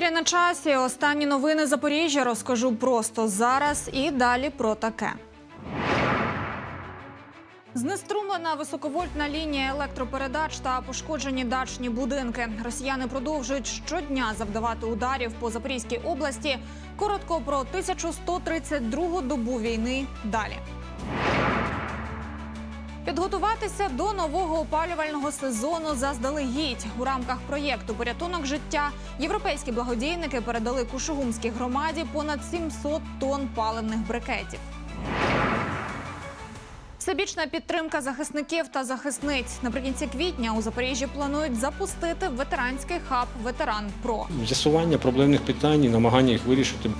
ефірі на часі. Останні новини Запоріжжя розкажу просто зараз і далі про таке. Знеструмлена високовольтна лінія електропередач та пошкоджені дачні будинки. Росіяни продовжують щодня завдавати ударів по Запорізькій області. Коротко про 1132 добу війни. Далі. Підготуватися до нового опалювального сезону заздалегідь у рамках проєкту Порятунок життя європейські благодійники передали Кушугумській громаді понад 700 тонн паливних брикетів. Всебічна підтримка захисників та захисниць наприкінці квітня у Запоріжжі планують запустити ветеранський хаб Ветеран Про. З'ясування проблемних питань і намагання їх вирішити.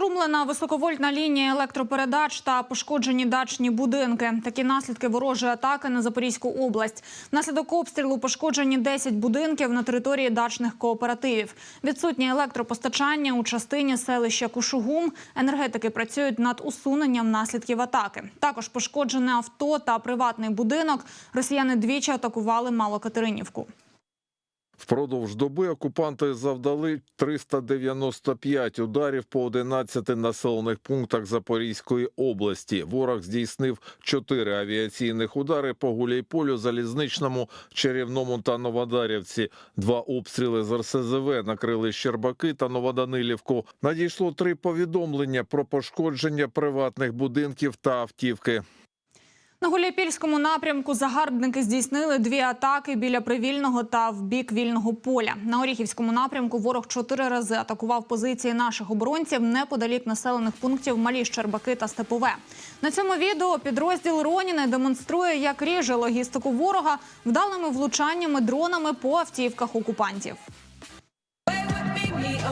Знеструмлена високовольтна лінія електропередач та пошкоджені дачні будинки. Такі наслідки ворожої атаки на Запорізьку область. Внаслідок обстрілу пошкоджені 10 будинків на території дачних кооперативів. Відсутнє електропостачання у частині селища Кушугум. Енергетики працюють над усуненням наслідків атаки. Також пошкоджене авто та приватний будинок. Росіяни двічі атакували Малокатеринівку. Впродовж доби окупанти завдали 395 ударів по 11 населених пунктах Запорізької області. Ворог здійснив 4 авіаційних удари по Гуляйполю, Залізничному, Чарівному та Новодарівці. Два обстріли з РСЗВ накрили Щербаки та Новоданилівку. Надійшло три повідомлення про пошкодження приватних будинків та автівки. На Гуляйпільському напрямку загарбники здійснили дві атаки біля привільного та в бік вільного поля. На Оріхівському напрямку ворог чотири рази атакував позиції наших оборонців неподалік населених пунктів Малі Щербаки та Степове. На цьому відео підрозділ Роніни демонструє, як ріже логістику ворога вдалими влучаннями дронами по автівках окупантів. Meet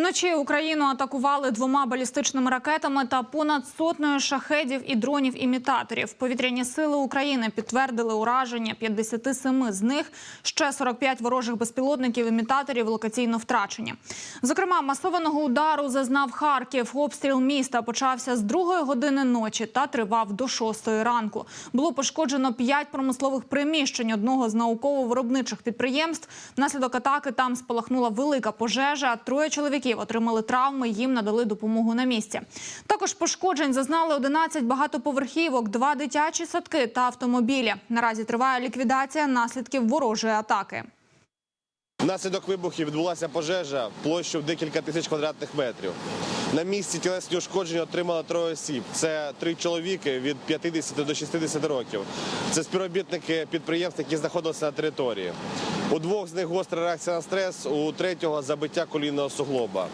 Вночі Україну атакували двома балістичними ракетами та понад сотнею шахедів і дронів-імітаторів. Повітряні сили України підтвердили ураження 57 з них. Ще 45 ворожих безпілотників-імітаторів локаційно втрачені. Зокрема, масованого удару зазнав Харків. Обстріл міста почався з другої години ночі та тривав до шостої ранку. Було пошкоджено п'ять промислових приміщень одного з науково-виробничих підприємств. Внаслідок атаки там спалахнула велика пожежа. Троє чоловіків отримали травми. Їм надали допомогу на місці. Також пошкоджень зазнали 11 багатоповерхівок, два дитячі садки та автомобілі. Наразі триває ліквідація наслідків ворожої атаки. Внаслідок вибухів відбулася пожежа площу в декілька тисяч квадратних метрів. На місці тілесні ушкодження отримали троє осіб. Це три чоловіки від 50 до 60 років. Це співробітники підприємств, які знаходилися на території. У двох з них гостра реакція на стрес, у третього забиття колінного суглоба.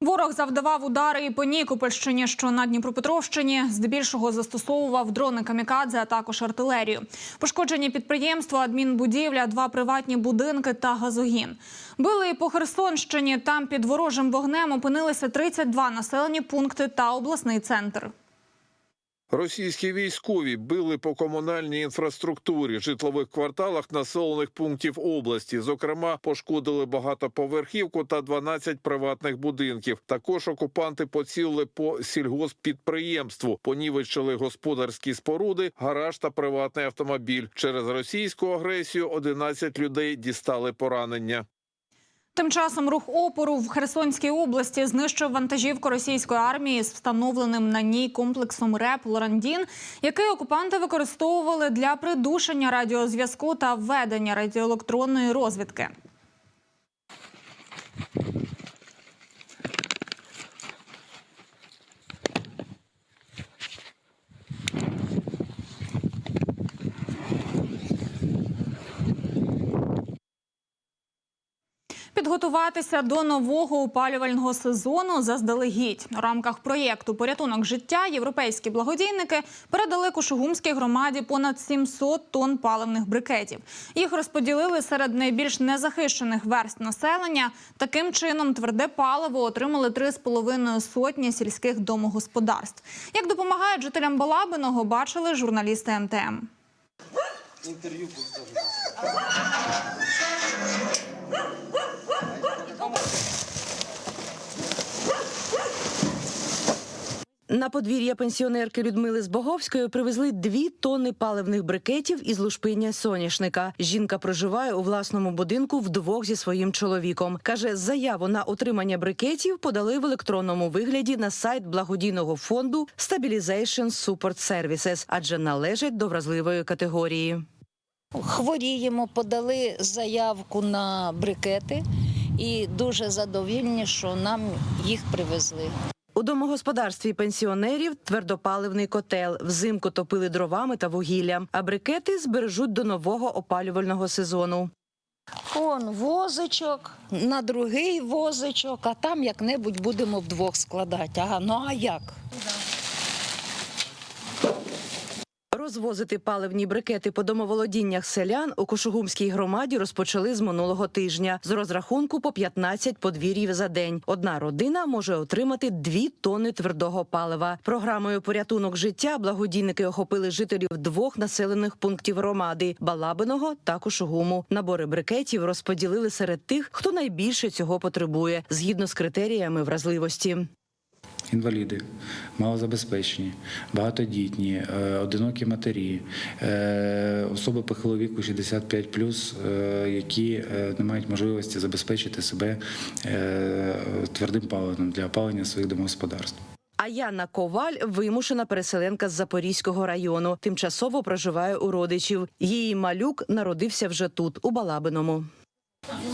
Ворог завдавав удари і по Нікопольщині, що на Дніпропетровщині. Здебільшого застосовував дрони камікадзе, а також артилерію. Пошкоджені підприємства, адмінбудівля, два приватні будинки та газогін. Били і по Херсонщині. Там під ворожим вогнем опинилися 32 населені пункти та обласний центр. Російські військові били по комунальній інфраструктурі, житлових кварталах населених пунктів області. Зокрема, пошкодили багатоповерхівку та 12 приватних будинків. Також окупанти поцілили по сільгосппідприємству, понівечили господарські споруди, гараж та приватний автомобіль. Через російську агресію 11 людей дістали поранення. Тим часом рух опору в Херсонській області знищив вантажівку російської армії з встановленим на ній комплексом РЕП Лорандін, який окупанти використовували для придушення радіозв'язку та введення радіоелектронної розвідки. Підготуватися до нового опалювального сезону заздалегідь у рамках проєкту Порятунок життя європейські благодійники передали Кушугумській громаді понад 700 тонн паливних брикетів. Їх розподілили серед найбільш незахищених верст населення. Таким чином, тверде паливо отримали 3,5 сотні сільських домогосподарств. Як допомагають жителям Балабиного, бачили журналісти МТМ. На подвір'я пенсіонерки Людмили Збоговської привезли дві тонни паливних брикетів із лушпиння соняшника. Жінка проживає у власному будинку вдвох зі своїм чоловіком. каже, заяву на отримання брикетів подали в електронному вигляді на сайт благодійного фонду Stabilization Support Services, адже належать до вразливої категорії. Хворіємо, подали заявку на брикети і дуже задовільні, що нам їх привезли. У домогосподарстві пенсіонерів твердопаливний котел. Взимку топили дровами та вугіллям, а брикети збережуть до нового опалювального сезону. Он возичок, на другий возичок, а там як-небудь будемо вдвох складати. Ага, ну а як? Розвозити паливні брикети по домоволодіннях селян у Кошугумській громаді розпочали з минулого тижня з розрахунку по 15 подвір'їв за день. Одна родина може отримати 2 тонни твердого палива. Програмою порятунок життя благодійники охопили жителів двох населених пунктів громади Балабиного та Кошугуму. Набори брикетів розподілили серед тих, хто найбільше цього потребує, згідно з критеріями вразливості. Інваліди, малозабезпечені, багатодітні, е, одинокі матері, е, особи похилого віку 65+, е, які не мають можливості забезпечити себе твердим паливом для опалення своїх домогосподарств. А Яна Коваль вимушена переселенка з Запорізького району. Тимчасово проживає у родичів. Її малюк народився вже тут, у Балабиному.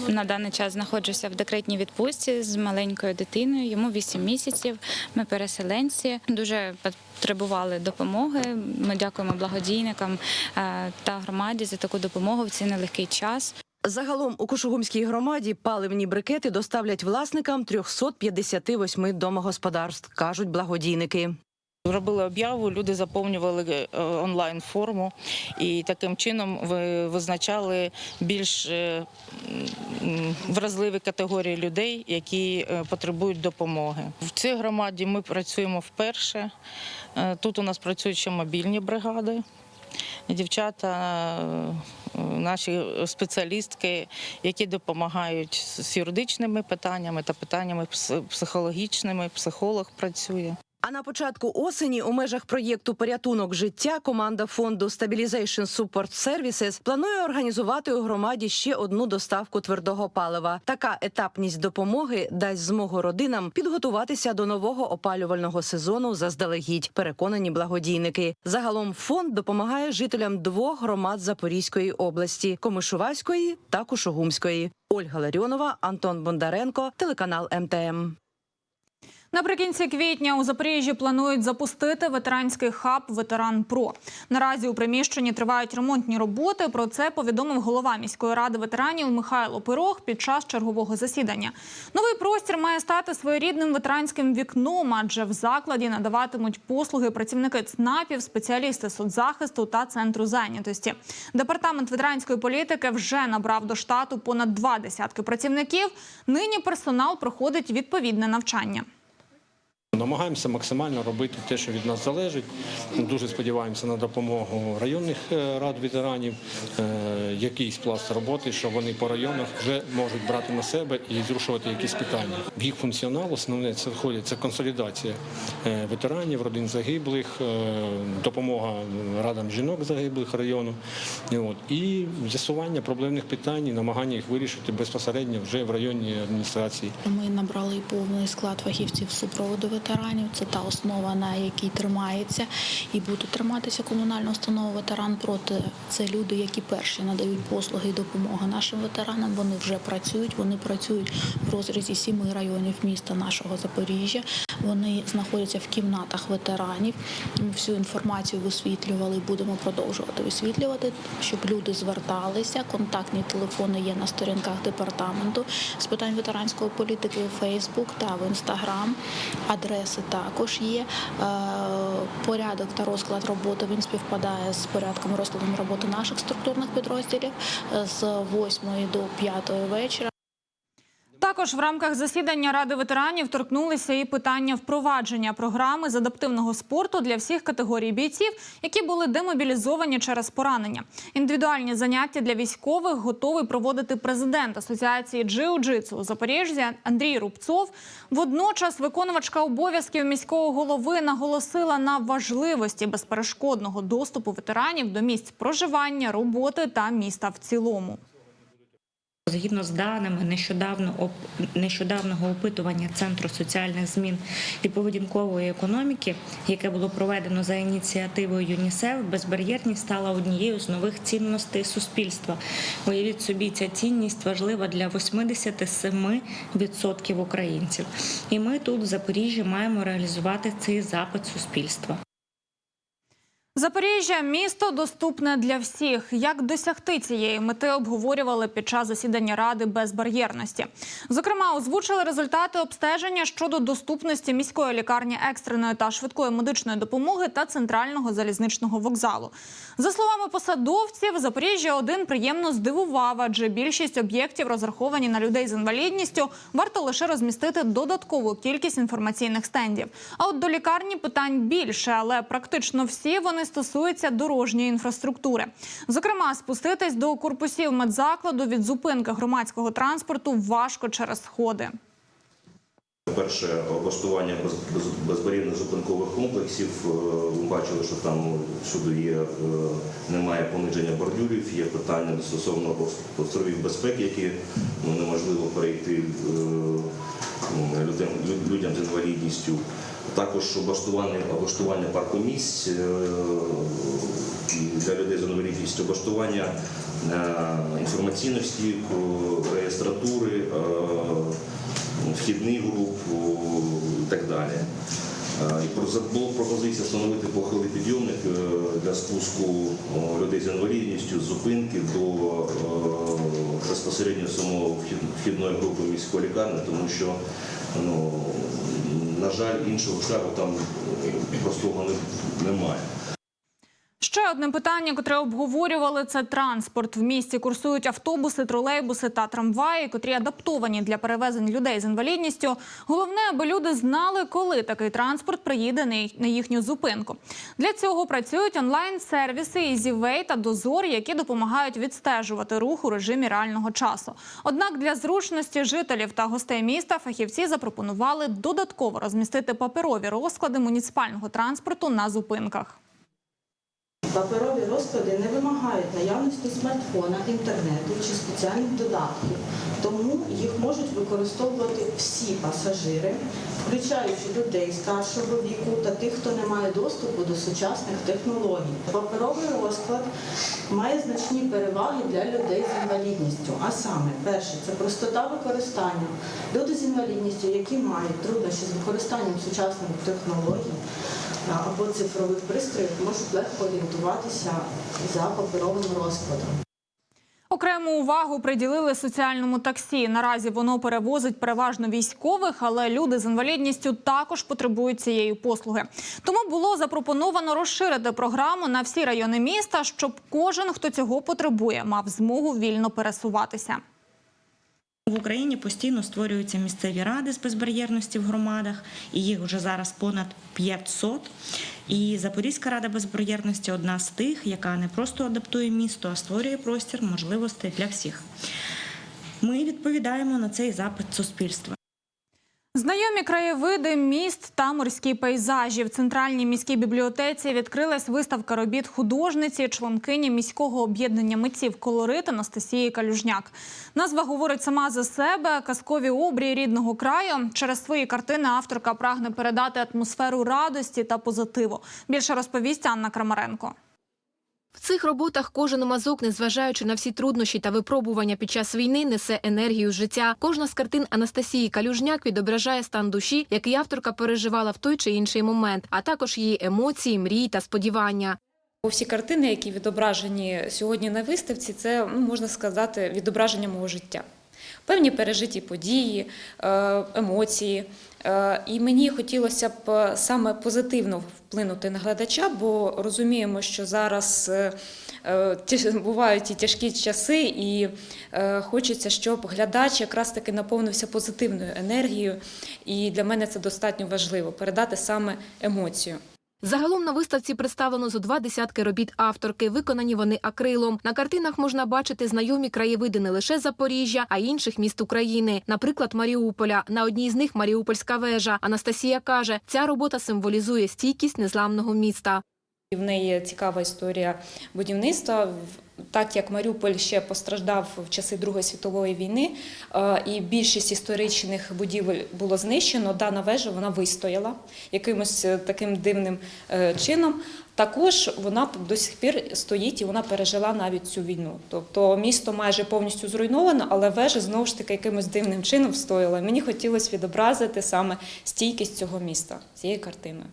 На даний час знаходжуся в декретній відпустці з маленькою дитиною. Йому 8 місяців. Ми переселенці дуже потребували допомоги. Ми дякуємо благодійникам е, та громаді за таку допомогу в цей нелегкий час. Загалом у Кушугумській громаді паливні брикети доставлять власникам 358 домогосподарств, кажуть благодійники. Робили об'яву, люди заповнювали е, онлайн форму і таким чином визначали більш е, вразливі категорії людей, які е, потребують допомоги. В цій громаді ми працюємо вперше. Тут у нас працюють ще мобільні бригади. Дівчата, наші спеціалістки, які допомагають з юридичними питаннями та питаннями психологічними. Психолог працює. А на початку осені у межах проєкту Порятунок життя команда фонду Stabilization Support Services планує організувати у громаді ще одну доставку твердого палива. Така етапність допомоги дасть змогу родинам підготуватися до нового опалювального сезону заздалегідь. Переконані благодійники. Загалом фонд допомагає жителям двох громад Запорізької області Комишуваської та Кушугумської. Ольга Ларіонова, Антон Бондаренко, телеканал МТМ. Наприкінці квітня у Запоріжжі планують запустити ветеранський хаб Ветеран Про. Наразі у приміщенні тривають ремонтні роботи. Про це повідомив голова міської ради ветеранів Михайло Пирог під час чергового засідання. Новий простір має стати своєрідним ветеранським вікном, адже в закладі надаватимуть послуги працівники ЦНАПів, спеціалісти соцзахисту та центру зайнятості. Департамент ветеранської політики вже набрав до штату понад два десятки працівників. Нині персонал проходить відповідне навчання. Намагаємося максимально робити те, що від нас залежить. Дуже сподіваємося на допомогу районних е, рад ветеранів, е, якийсь пласт роботи, що вони по районах вже можуть брати на себе і зрушувати якісь питання. Їх функціонал основне це входить це консолідація е, ветеранів, родин загиблих, допомога радам жінок загиблих району. І з'ясування проблемних питань, і намагання їх вирішити безпосередньо вже в районній адміністрації. Ми набрали повний склад фахівців супроводу ветеранів. Це та основа, на якій тримається і буде триматися комунальна установа ветеран проти. Це люди, які перші надають послуги і допомогу нашим ветеранам. Вони вже працюють. Вони працюють в розрізі сіми районів міста нашого Запоріжжя. Вони знаходяться в кімнатах ветеранів. Ми всю інформацію висвітлювали будемо продовжувати висвітлювати, щоб люди зверталися. Контактні телефони є на сторінках департаменту з питань ветеранської політики у Фейсбук та в Інстаграм. Адреси також є. Е, Порядок та розклад роботи він співпадає з порядком розкладом роботи наших структурних підрозділів е, з 8 до 5 вечора. Так Також в рамках засідання Ради ветеранів торкнулися і питання впровадження програми з адаптивного спорту для всіх категорій бійців, які були демобілізовані через поранення. Індивідуальні заняття для військових готовий проводити президент Асоціації джиу-джитсу у Запоріжжі Андрій Рубцов. Водночас виконувачка обов'язків міського голови наголосила на важливості безперешкодного доступу ветеранів до місць проживання, роботи та міста в цілому. Згідно з даними нещодавно нещодавнього опитування Центру соціальних змін і поведінкової економіки, яке було проведено за ініціативою ЮНІСЕФ, безбар'єрність стала однією з нових цінностей суспільства. Уявіть собі, ця цінність важлива для 87% українців. І ми тут в Запоріжжі маємо реалізувати цей запит суспільства. Запоріжжя місто доступне для всіх. Як досягти цієї мети обговорювали під час засідання ради безбар'єрності. Зокрема, озвучили результати обстеження щодо доступності міської лікарні екстреної та швидкої медичної допомоги та центрального залізничного вокзалу. За словами посадовців, Запоріжжя один приємно здивував, адже більшість об'єктів розраховані на людей з інвалідністю. Варто лише розмістити додаткову кількість інформаційних стендів. А от до лікарні питань більше, але практично всі вони стосуються дорожньої інфраструктури. Зокрема, спуститись до корпусів медзакладу від зупинки громадського транспорту важко через сходи. Перше облаштування без- без- зупинкових комплексів. Е, Ви бачили, що там всюди є, е, немає пониження бордюрів, є питання стосовно островів безпеки, які ну, неможливо перейти е, людям, людям з інвалідністю. Також облаштування, облаштування паркомісць е, для людей з інвалідністю, облаштування е, інформаційних стійок, е, реєстратури. вхідний груп і так далі. Була пропозиція встановити похилий підйомник для спуску людей з інвалідністю з зупинки до безпосередньо самого вхідної групи міської лікарні, тому що ну, на жаль, іншого шляху там е, простого немає. Ще одне питання, котре обговорювали, це транспорт. В місті курсують автобуси, тролейбуси та трамваї, котрі адаптовані для перевезень людей з інвалідністю. Головне, аби люди знали, коли такий транспорт приїде на їхню зупинку. Для цього працюють онлайн-сервіси EasyWay та Дозор, які допомагають відстежувати рух у режимі реального часу. Однак для зручності жителів та гостей міста фахівці запропонували додатково розмістити паперові розклади муніципального транспорту на зупинках. Паперові розклади не вимагають наявності смартфона, інтернету чи спеціальних додатків, тому їх можуть використовувати всі пасажири, включаючи людей старшого віку та тих, хто не має доступу до сучасних технологій. Паперовий розклад має значні переваги для людей з інвалідністю. А саме, перше, це простота використання. Люди з інвалідністю, які мають труднощі з використанням сучасних технологій, або цифрових пристроїв можуть легко орієнтуватися за паперовим розкладом. Окрему увагу приділили соціальному таксі. Наразі воно перевозить переважно військових, але люди з інвалідністю також потребують цієї послуги. Тому було запропоновано розширити програму на всі райони міста, щоб кожен, хто цього потребує, мав змогу вільно пересуватися. В Україні постійно створюються місцеві ради з безбар'єрності в громадах, і їх вже зараз понад 500. І Запорізька рада безбар'єрності одна з тих, яка не просто адаптує місто, а створює простір можливостей для всіх. Ми відповідаємо на цей запит суспільства. Знайомі краєвиди, міст та морські пейзажі. В центральній міській бібліотеці відкрилась виставка робіт художниці, членкині міського об'єднання митців колорит Анастасії Калюжняк. Назва говорить сама за себе. Казкові обрії рідного краю. Через свої картини авторка прагне передати атмосферу радості та позитиву. Більше розповість Анна Крамаренко. В цих роботах кожен мазок, незважаючи на всі труднощі та випробування під час війни, несе енергію життя. Кожна з картин Анастасії Калюжняк відображає стан душі, який авторка переживала в той чи інший момент, а також її емоції, мрії та сподівання. Всі картини, які відображені сьогодні на виставці, це ну, можна сказати відображення мого життя. Певні пережиті події, е, емоції. Е, І мені хотілося б саме позитивно вплинути на глядача, бо розуміємо, що зараз е, бувають і тяжкі часи, і хочеться, щоб глядач якраз таки наповнився позитивною енергією. І для мене це достатньо важливо передати саме емоцію. Загалом на виставці представлено зо два десятки робіт авторки. Виконані вони акрилом. На картинах можна бачити знайомі краєвиди не лише Запоріжжя, а й інших міст України. Наприклад, Маріуполя. На одній з них Маріупольська вежа. Анастасія каже, ця робота символізує стійкість незламного міста. В неї цікава історія будівництва. Так як Маріуполь ще постраждав в часи Другої світової війни, е, і більшість історичних будівель було знищено, дана вежа вона вистояла якимось е, таким дивним е, чином. Також вона до сих пір стоїть і вона пережила навіть цю війну. Тобто місто майже повністю зруйновано, але вежа знову ж таки якимось дивним чином встояла. Мені хотілося відобразити саме стійкість цього міста цією картиною.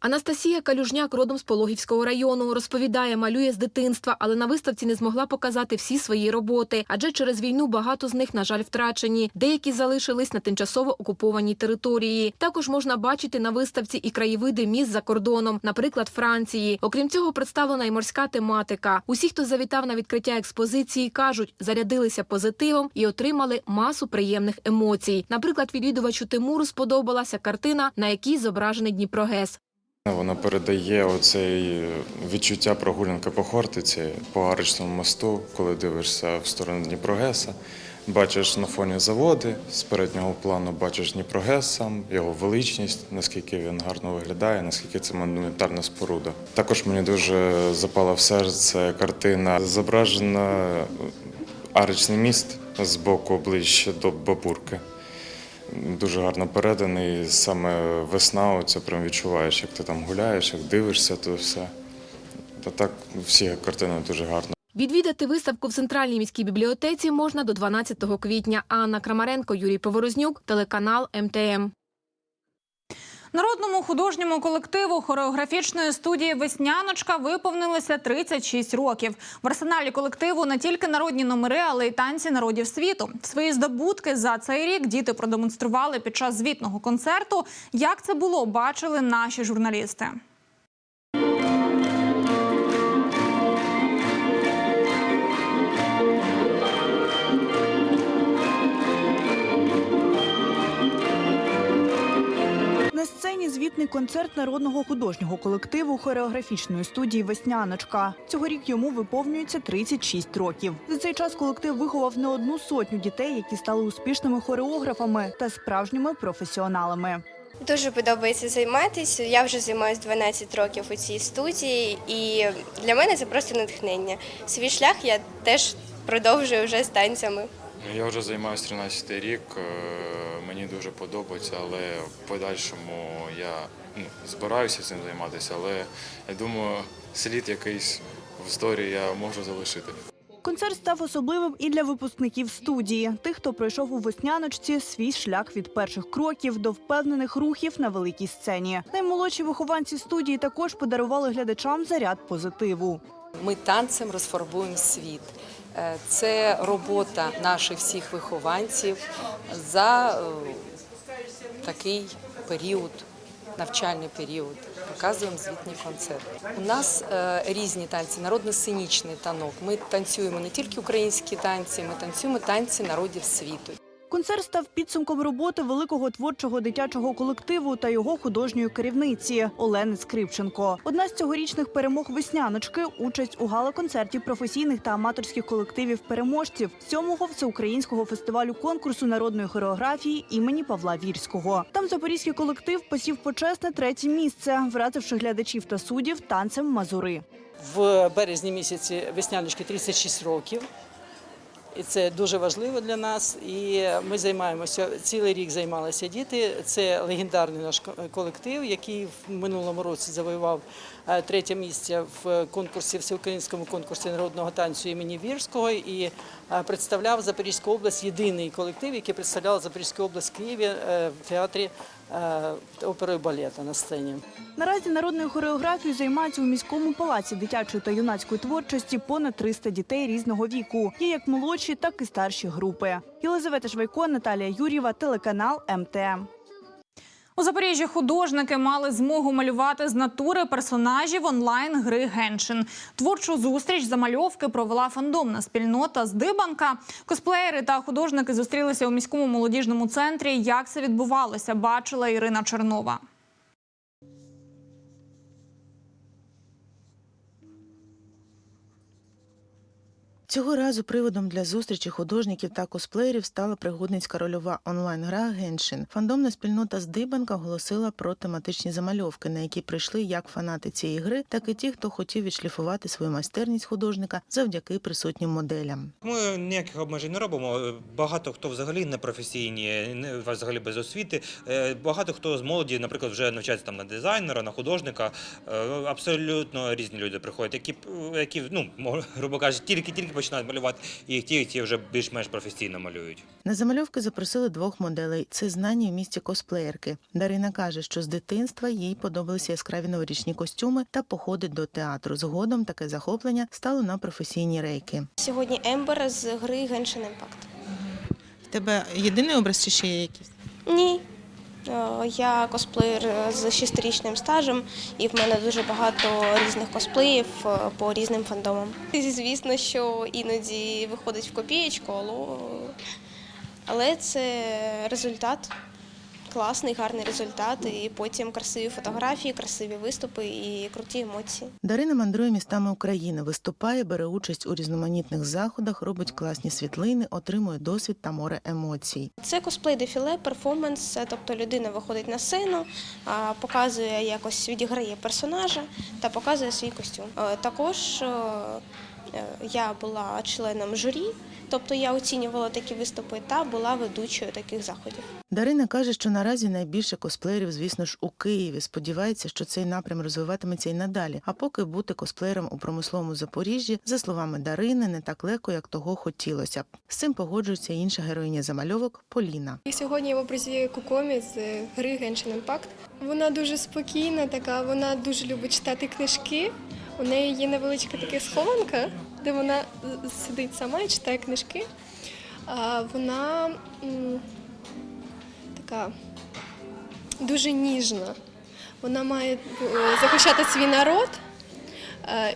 Анастасія Калюжняк родом з Пологівського району. Розповідає, малює з дитинства, але на виставці не змогла показати всі свої роботи, адже через війну багато з них, на жаль, втрачені. Деякі залишились на тимчасово окупованій території. Також можна бачити на виставці і краєвиди міст за кордоном, наприклад, Франції. Окрім цього, представлена і морська тематика. Усі, хто завітав на відкриття експозиції, кажуть, зарядилися позитивом і отримали масу приємних емоцій. Наприклад, відвідувачу Тимуру сподобалася картина, на якій зображений Дніпрогес. Воно передає оцей відчуття прогулянки по Хортиці, по Аричному мосту, коли дивишся в сторону Дніпрогеса. Бачиш на фоні заводи, з переднього плану бачиш Дніпрогес сам, його величність, наскільки він гарно виглядає, наскільки це монументальна споруда. Також мені дуже запала в серце картина, зображена Аричний міст з боку ближче до Бабурки. Дуже гарно переданий. Саме весна, оце прям відчуваєш, як ти там гуляєш, як дивишся, то все. Та так всі картини дуже гарно. Відвідати виставку в центральній міській бібліотеці можна до 12 квітня. Анна Крамаренко, Юрій Поворознюк, телеканал МТМ. Народному художньому колективу хореографічної студії Весняночка виповнилося 36 років. В арсеналі колективу не тільки народні номери, але й танці народів світу. Свої здобутки за цей рік діти продемонстрували під час звітного концерту. Як це було, бачили наші журналісти. Сцені звітний концерт народного художнього колективу хореографічної студії Весняночка. Цьогорік йому виповнюється 36 років. За цей час колектив виховав не одну сотню дітей, які стали успішними хореографами та справжніми професіоналами. Дуже подобається займатися. Я вже займаюся 12 років у цій студії, і для мене це просто натхнення. Свій шлях я теж продовжую вже з танцями. Я вже займаюся 13 рік, е, мені дуже подобається, але в подальшому я ну, збираюся цим займатися, але я думаю, слід якийсь в історії я можу залишити. Концерт став особливим і для випускників студії, тих, хто пройшов у весняночці свій шлях від перших кроків до впевнених рухів на великій сцені. Наймолодші вихованці студії також подарували глядачам заряд позитиву. Ми танцем розфарбуємо світ. Е, Це робота наших всіх вихованців за е, такий період, навчальний період. Показуємо звітні концерт. У нас е, різні танці, народно-сценічний танок. Ми танцюємо не тільки українські танці, ми танцюємо танці народів світу. Концерт став підсумком роботи великого творчого дитячого колективу та його художньої керівниці Олени Скрипченко. Одна з цьогорічних перемог весняночки участь у гала-концерті професійних та аматорських колективів переможців сьомого всеукраїнського фестивалю конкурсу народної хореографії імені Павла Вірського. Там запорізький колектив посів почесне третє місце, вразивши глядачів та суддів танцем мазури. В березні місяці весняночки 36 років. І це дуже важливо для нас. І ми займаємося цілий рік займалися діти. Це легендарний наш колектив, який в минулому році завоював е, третє місце в конкурсі всеукраїнському конкурсі народного танцю імені Вірського і е, представляв Запорізьку область. Єдиний колектив, який представляв Запорізьку область в Києві е, в театрі опери і балета на сцені. Наразі народною хореографією займаються у міському палаці дитячої та юнацької творчості понад 300 дітей різного віку. Є як молодші, так і старші групи. Єлизавета Швайко, Наталія Юрєва, телеканал МТМ. У Запоріжжі художники мали змогу малювати з натури персонажів онлайн гри Геншин. Творчу зустріч замальовки провела фандомна спільнота з Дибанка. Косплеєри та художники зустрілися у міському молодіжному центрі. Як це відбувалося, бачила Ірина Чернова. Цього разу приводом для зустрічі художників та косплеєрів стала пригодницька рольова онлайн-гра Геншин. Фандомна спільнота з Дибанка оголосила про тематичні замальовки, на які прийшли як фанати цієї гри, так і ті, хто хотів відшліфувати свою майстерність художника завдяки присутнім моделям. Ми ніяких обмежень не робимо. Багато хто взагалі не професійні, не взагалі без освіти. Е, Багато хто з молоді, наприклад, вже навчається там на дизайнера, на художника. Е, Абсолютно різні люди приходять, які які ну грубо кажучи, тільки тільки починають малювати, і ті, ті вже більш-менш професійно малюють. На замальовки запросили двох моделей. Це знані в місті косплеєрки. Дарина каже, що з дитинства їй подобалися яскраві новорічні костюми та походи до театру. Згодом таке захоплення стало на професійні рейки. Сьогодні Ембер з гри Genshin Impact. В тебе єдиний образ чи ще є якийсь? Ні. Е, Я косплеєр з шестирічним стажем, і в мене дуже багато різних косплеїв е, по різним фандомам. Звісно, що іноді виходить в копієчку, але це результат. Класний, гарний результат, і потім красиві фотографії, красиві виступи і круті емоції. Дарина мандрує містами України, виступає, бере участь у різноманітних заходах, робить класні світлини, отримує досвід та море емоцій. Це косплей дефіле, перформанс, тобто людина виходить на сцену, показує якось відіграє персонажа та показує свій костюм. Е, Також е, я була членом журі, тобто я оцінювала такі виступи та була ведучою таких заходів. Дарина каже, що наразі найбільше косплеєрів, звісно ж, у Києві. Сподівається, що цей напрям розвиватиметься і надалі. А поки бути косплеєром у промисловому Запоріжжі, за словами Дарини, не так легко, як того хотілося б. З цим погоджується інша героїня замальовок Поліна. І сьогодні я в образі Кукомі з гри Genshin Impact. Вона дуже спокійна, така, вона дуже любить читати книжки. У неї є невеличка така схованка, де вона сидить сама і читає книжки. А вона така дуже ніжна. Вона має е, захищати свій народ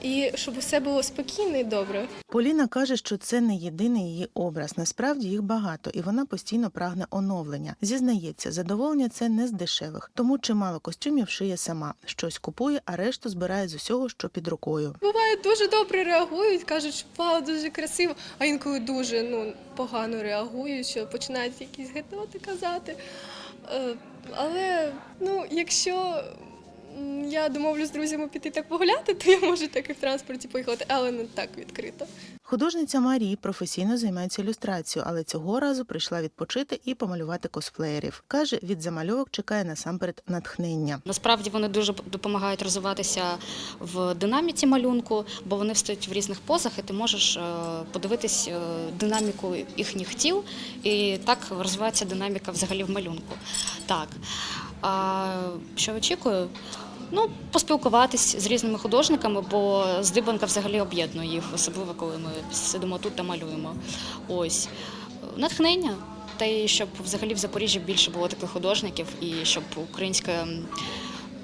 і щоб усе було спокійно і добре. Поліна каже, що це не єдиний її образ. Насправді їх багато, і вона постійно прагне оновлення. Зізнається, задоволення це не з дешевих, тому чимало костюмів шиє сама. Щось купує, а решту збирає з усього, що під рукою. Буває дуже добре реагують, кажуть, що вау, дуже красиво, а інколи дуже ну, погано реагують, що починають якісь гетоти казати. Е, Але ну, якщо я домовлюсь з друзями піти так погуляти, то я можу так і в транспорті поїхати, але не так відкрито. Художниця Марії професійно займається ілюстрацією, але цього разу прийшла відпочити і помалювати косплеєрів. Каже, від замальовок чекає насамперед натхнення. Насправді вони дуже допомагають розвиватися в динаміці малюнку, бо вони встають в різних позах, і ти можеш е, подивитись е, динаміку їхніх тіл, і так розвивається динаміка взагалі в малюнку. Так. А що очікую? Ну, поспілкуватись з різними художниками, бо здибанка взагалі об'єднує їх, особливо коли ми сидимо тут та малюємо. Ось натхнення. Та щоб взагалі в Запоріжжі більше було таких художників і щоб українська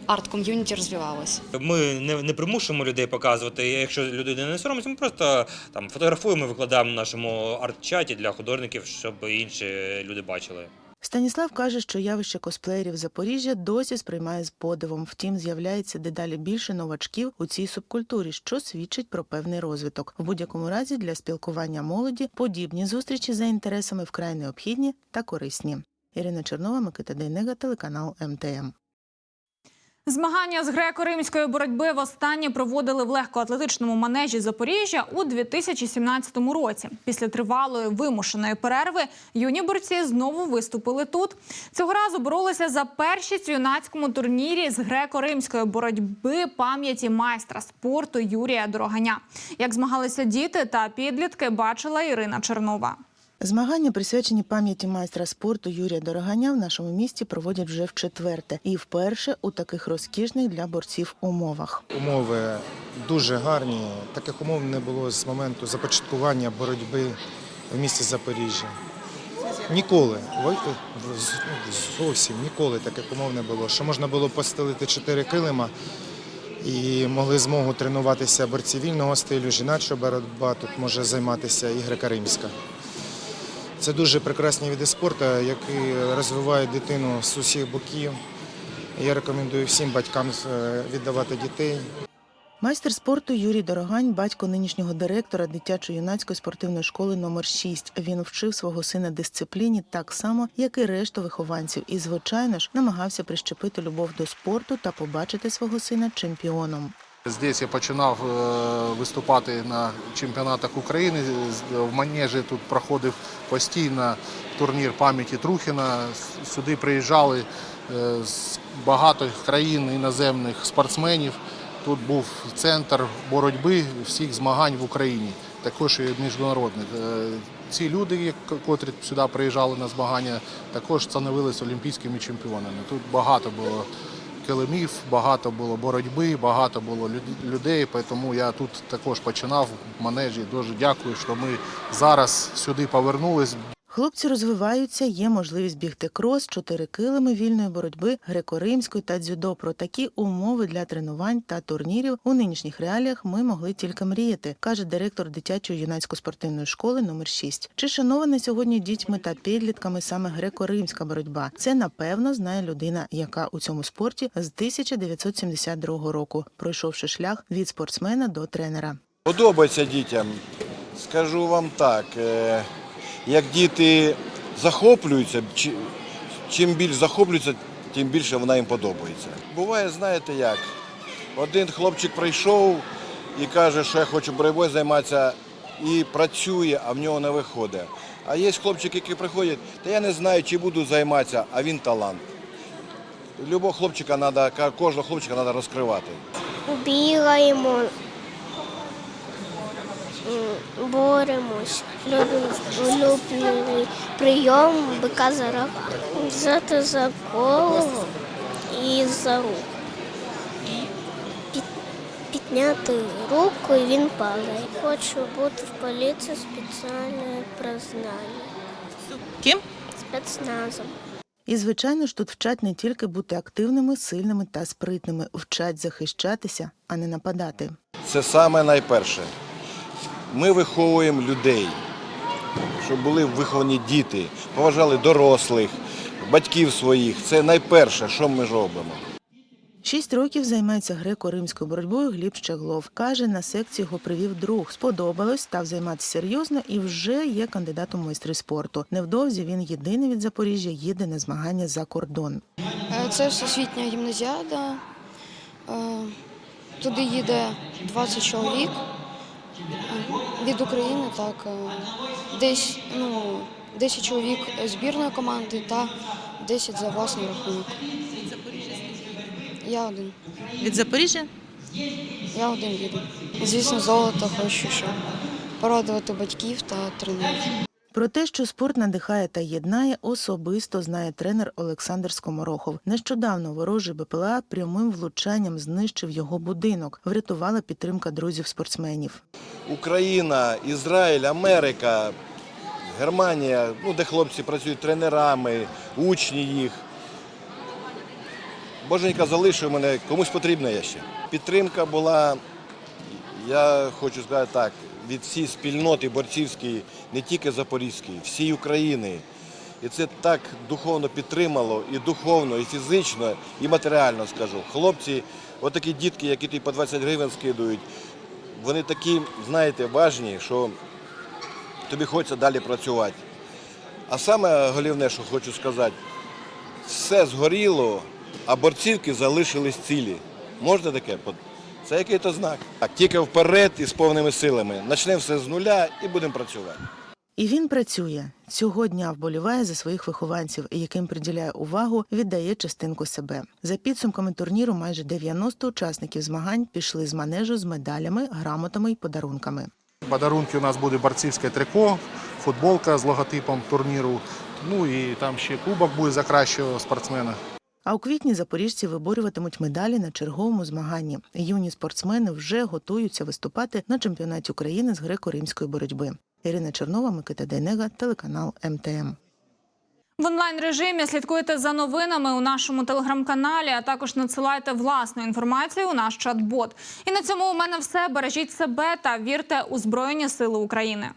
арт-ком'юніті розвивалось. Ми не, не примушуємо людей показувати. Якщо людина не соромиться, ми просто там фотографуємо, викладаємо в нашому арт-чаті для художників, щоб інші люди бачили. Станіслав каже, що явище косплеєрів Запоріжжя досі сприймає з подивом. Втім, з'являється дедалі більше новачків у цій субкультурі, що свідчить про певний розвиток. В будь-якому разі для спілкування молоді подібні зустрічі за інтересами вкрай необхідні та корисні. Ірина Чернова, Микита Дейнега, телеканал МТМ. Змагання з греко-римської боротьби востаннє проводили в легкоатлетичному манежі Запоріжжя у 2017 році. Після тривалої вимушеної перерви юні борці знову виступили тут. Цього разу боролися за першість у юнацькому турнірі з греко-римської боротьби пам'яті майстра спорту Юрія Дороганя. Як змагалися діти та підлітки, бачила Ірина Чернова. Змагання, присвячені пам'яті майстра спорту Юрія Дороганя, в нашому місті проводять вже в четверте і вперше у таких розкішних для борців умовах. Умови дуже гарні. Таких умов не було з моменту започаткування боротьби в місті Запоріжжя. Ніколи. З- ну, Зовсім ніколи таких умов не було. Що можна було постелити чотири килима і могли змогу тренуватися борці вільного стилю, жіноча боротьба, тут може займатися і греко-римська. Це дуже прекрасні види спорту, які розвивають дитину з усіх боків. Я рекомендую всім батькам е, віддавати дітей. Майстер спорту Юрій Дорогань, батько нинішнього директора дитячо-юнацької спортивної школи номер 6 Він вчив свого сина дисципліні так само, як і решту вихованців, і, звичайно ж, намагався прищепити любов до спорту та побачити свого сина чемпіоном. Здесь я починав е, виступати на чемпіонатах України. В Манежі тут проходив постійно турнір пам'яті Трухіна. Сюди приїжджали е, з багато країн іноземних спортсменів. Тут був центр боротьби всіх змагань в Україні, також і міжнародних. Е, Ці люди, як- котрі сюди приїжджали на змагання, також становилися олімпійськими чемпіонами. Тут багато було килимів, багато було боротьби, багато було людей, тому я тут також починав в манежі. Дуже дякую, що ми зараз сюди повернулись. Хлопці розвиваються, є можливість бігти крос, чотири килими вільної боротьби, греко-римської та дзюдо. Про такі умови для тренувань та турнірів у нинішніх реаліях ми могли тільки мріяти, каже директор дитячої юнацько-спортивної школи номер 6 Чи шанована сьогодні дітьми та підлітками саме греко-римська боротьба? Це напевно знає людина, яка у цьому спорті з 1972 року, пройшовши шлях від спортсмена до тренера. Подобається дітям. Скажу вам так, е, як діти захоплюються, чим більш захоплюються, тим більше вона їм подобається. Буває, знаєте як, один хлопчик прийшов і каже, що я хочу боротьбою займатися, і працює, а в нього не виходить. А є хлопчики, які приходять, та я не знаю, чи буду займатися, а він талант. Любого хлопчика треба, кожного хлопчика треба розкривати. бігаємо, боремось, улюблений прийом бика за рога. Взяти за голову і за руку. Підняти руку і він падає. Хочу бути в поліції спеціальне признання. Ким? Спецназом. І, звичайно ж, тут вчать не тільки бути активними, сильними та спритними, вчать захищатися, а не нападати. Це саме найперше. Ми виховуємо людей, щоб були виховані діти, поважали дорослих, батьків своїх. Це найперше, що ми робимо. Шість років займається греко-римською боротьбою Гліб Щеглов. Каже, на секцію його привів друг. Сподобалось, став займатися серйозно і вже є кандидатом майстри спорту. Невдовзі він єдиний від Запоріжжя їде на змагання за кордон. Е, Це всесвітня гімназіада. Е, Туди їде 20 чоловік від України, так. е, Десь ну, 10 чоловік збірної команди та 10 за власний рахунок. Я один. Від Запоріжжя? Я один їду. Звісно, золото хочу, щоб порадувати батьків та тренерів. Про те, що спорт надихає та єднає, особисто знає тренер Олександр Скоморохов. Нещодавно ворожий БПЛА прямим влучанням знищив його будинок. Врятувала підтримка друзів-спортсменів. Україна, Ізраїль, Америка, Германія, ну, де хлопці працюють тренерами, учні їх. Боженька залишив мене, комусь потрібна я ще. Підтримка була, я хочу сказати так, від всієї спільноти борцівської, не тільки Запорізької, всієї України. І це так духовно підтримало, і духовно, і фізично, і матеріально скажу. Хлопці, отакі дітки, які тобі по 20 гривень скидують, вони такі, знаєте, важні, що тобі хочеться далі працювати. А саме головне, що хочу сказати, все згоріло, а борцівки залишились цілі. Можна таке? Це який-то знак. Так, тільки вперед і з повними силами. Почнемо все з нуля і будемо працювати. І він працює цього дня вболіває за своїх вихованців, яким приділяє увагу, віддає частинку себе. За підсумками турніру, майже 90 учасників змагань пішли з манежу з медалями, грамотами й подарунками. Подарунки у нас буде борцівське трико, футболка з логотипом турніру. Ну і там ще кубок буде за кращого спортсмена. А у квітні запоріжці виборюватимуть медалі на черговому змаганні. Юні спортсмени вже готуються виступати на чемпіонаті України з греко-римської боротьби. Ірина Чернова, Микита Дейнега, телеканал МТМ. В онлайн режимі слідкуйте за новинами у нашому телеграм-каналі, а також надсилайте власну інформацію у наш чат-бот. І на цьому у мене все. Бережіть себе та вірте у Збройні Сили України.